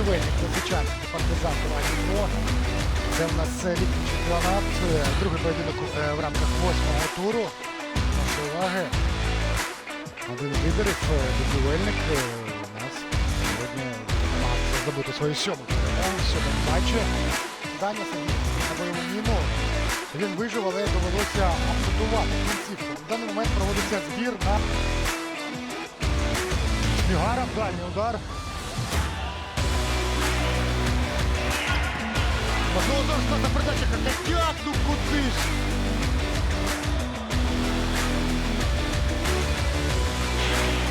будівельник Лисичанський партизан Дніпро. Це в нас е, літній чемпіонат, е, другий поєдинок е, в рамках восьмого туру. Нашої уваги. Один з лідерів, будівельник, у нас сьогодні намагається здобути свою сьому перемогу в сьомому матчі. Даня Сергій на бойову міну. Він вижив, але довелося ампутувати кінцівку. В даний момент проводиться збір на Шмігаров, дальній удар. Можливо, зараз на передача Хакатяк, ну куди ж?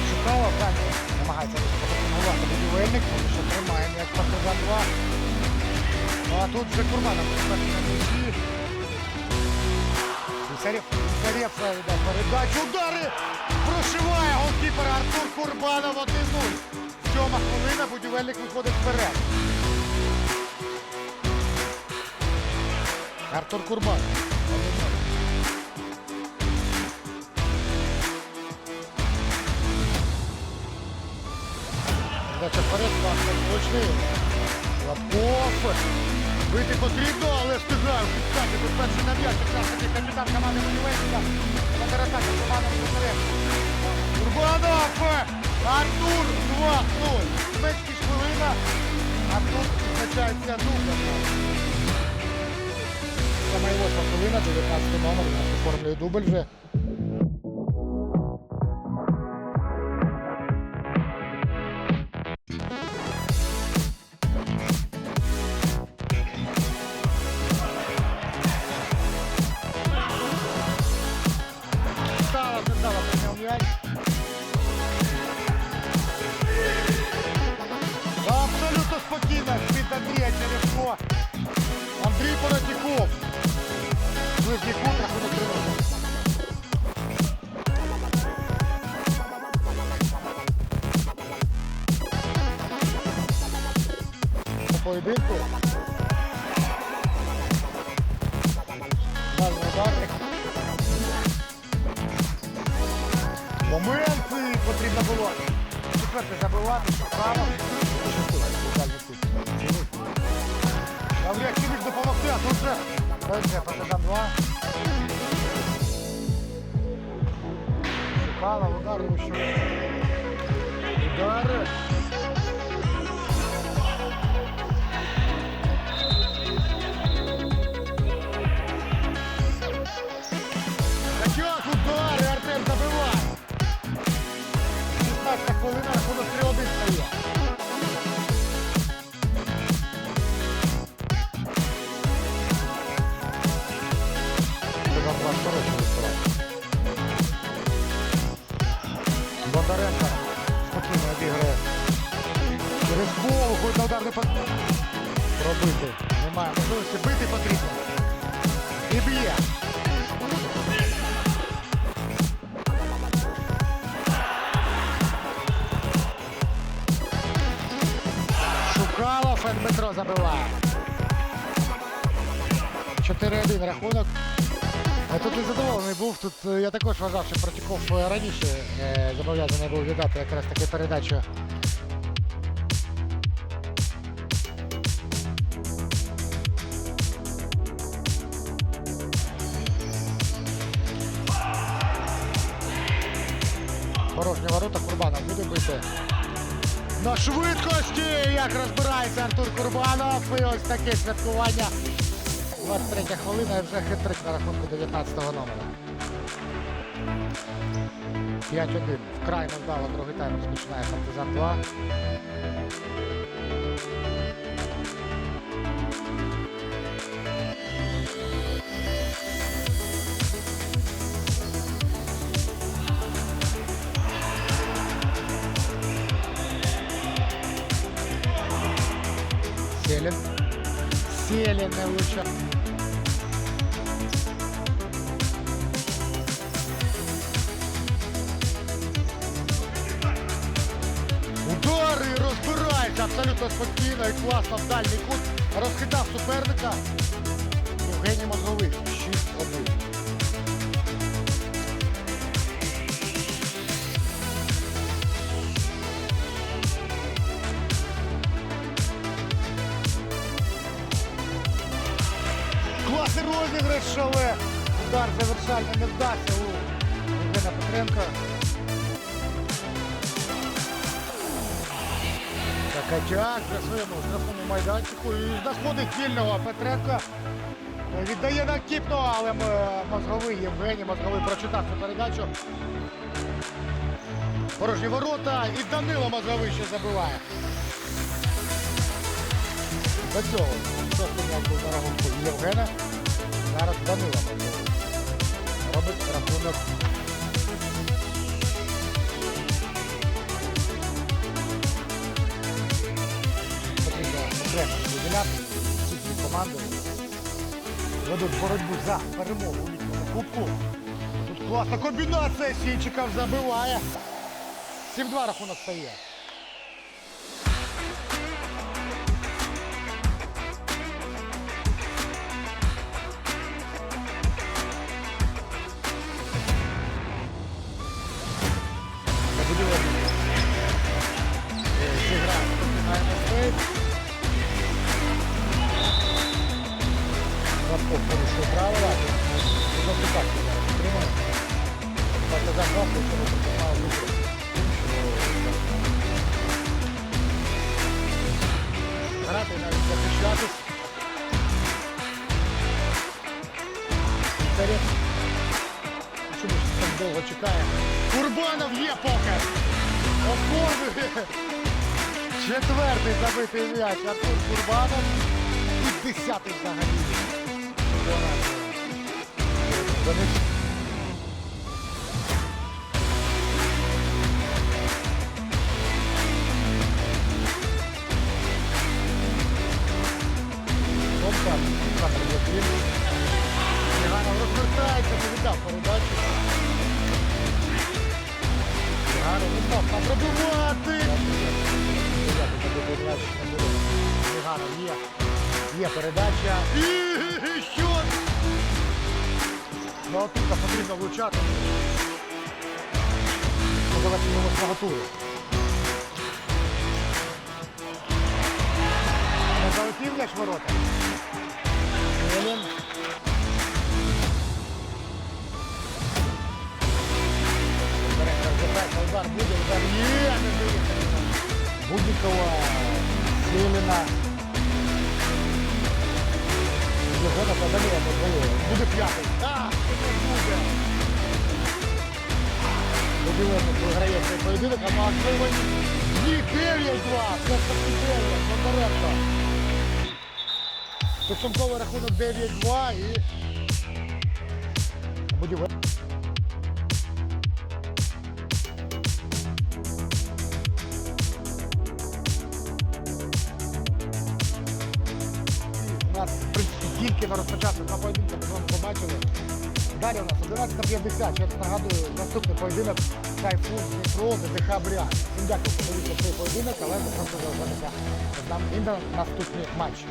Шукала, далі намагається запропонувати будівельник, тому що тримаємо як партизан 2. Ну а тут вже на місці. Йде передачу, удари! Прошиває голкіпер Артур Курбанов 1-0. Сьома хвилина, будівельник виходить вперед. Артур Курбан. Передача вперед, пастор зручний. Лапов. Бити потрібно, але ж ти знаєш, підкати, тут перший на м'яч, якраз таки капітан команди Манівецька. Контратака команди Манівецька. Курбанов! Артур 2-0. Мечки хвилина. Артур визначається 0 хвилина, 19 номер. У нас оформлює дубль вже. Поєдинку. Моменти потрібно було. Четвертий забивати, право. Навряд чи допомогти, а тут же Пенсія партизан 2. Шукала, ударив ще. Немає можливості. Бити потрібно. І б'є. Шукалов, і Дмитро забиває. 4-1 рахунок. Я тут незадоволений був. Тут е, я також вважав, що Протіков е, раніше е, зобов'язаний був віддати якраз таки передачу. Порожні ворота Курбанов буде бити. На швидкості, як розбирається Артур Курбанов. І ось таке святкування. 23 хвилина і вже хитрик на рахунку 19-го номера. 5-1. Вкрай невдало другий тайм розпочинає партизан 2. Селин. Селин луча. Удари розбирається абсолютно спокійно і класно в дальній кут. Розхитав суперника. Євгеній Мозговий. 6-1. Розіграш, але удар завершальний не вдався у Євгена Петренка. Катяк за своєму штрафному майданчику і знаходить вільного Петренка. Віддає на Кіпного, але мозговий Євгеній, мозговий прочитав цю передачу. Порожні ворота і Данило мозговий ще забиває. До цього м'яч був на рахунку Євгена. Зараз мозговий. Робить рахунок. Потрібно окремо виділяти ці ведуть боротьбу за перемогу у кубку. Тут класна комбінація Сінчиков забиває. 7-2 рахунок стає. Грати навіть захищатись. Довго чекає? Курбанов є поки! Оформлює! Четвертий забитий м'яч Артур Курбанов. І десятий взагалі. Пробивати. Циганов є. Є передача. І що? Ну, тут потрібно влучати. По завершенню восьмого туру. Не залетів м'яч ворота. Селіна. Його нападання дозволило. Буде п'ятий. Не буде. Виграє цей поєдинок, а можливо ні 9-2. Це 9, Бондаренко. Підсумковий рахунок 9-2 і будівель. Тільки на розпочатку два поєдинки ми побачили. Далі у нас 11.50. Ще раз нагадую, наступний поєдинок Тайфун Дніпро, ДДХ Бріан. Всім дякую, що дивіться цей поєдинок, але ви просто залишатися з нами і на наступні матчі.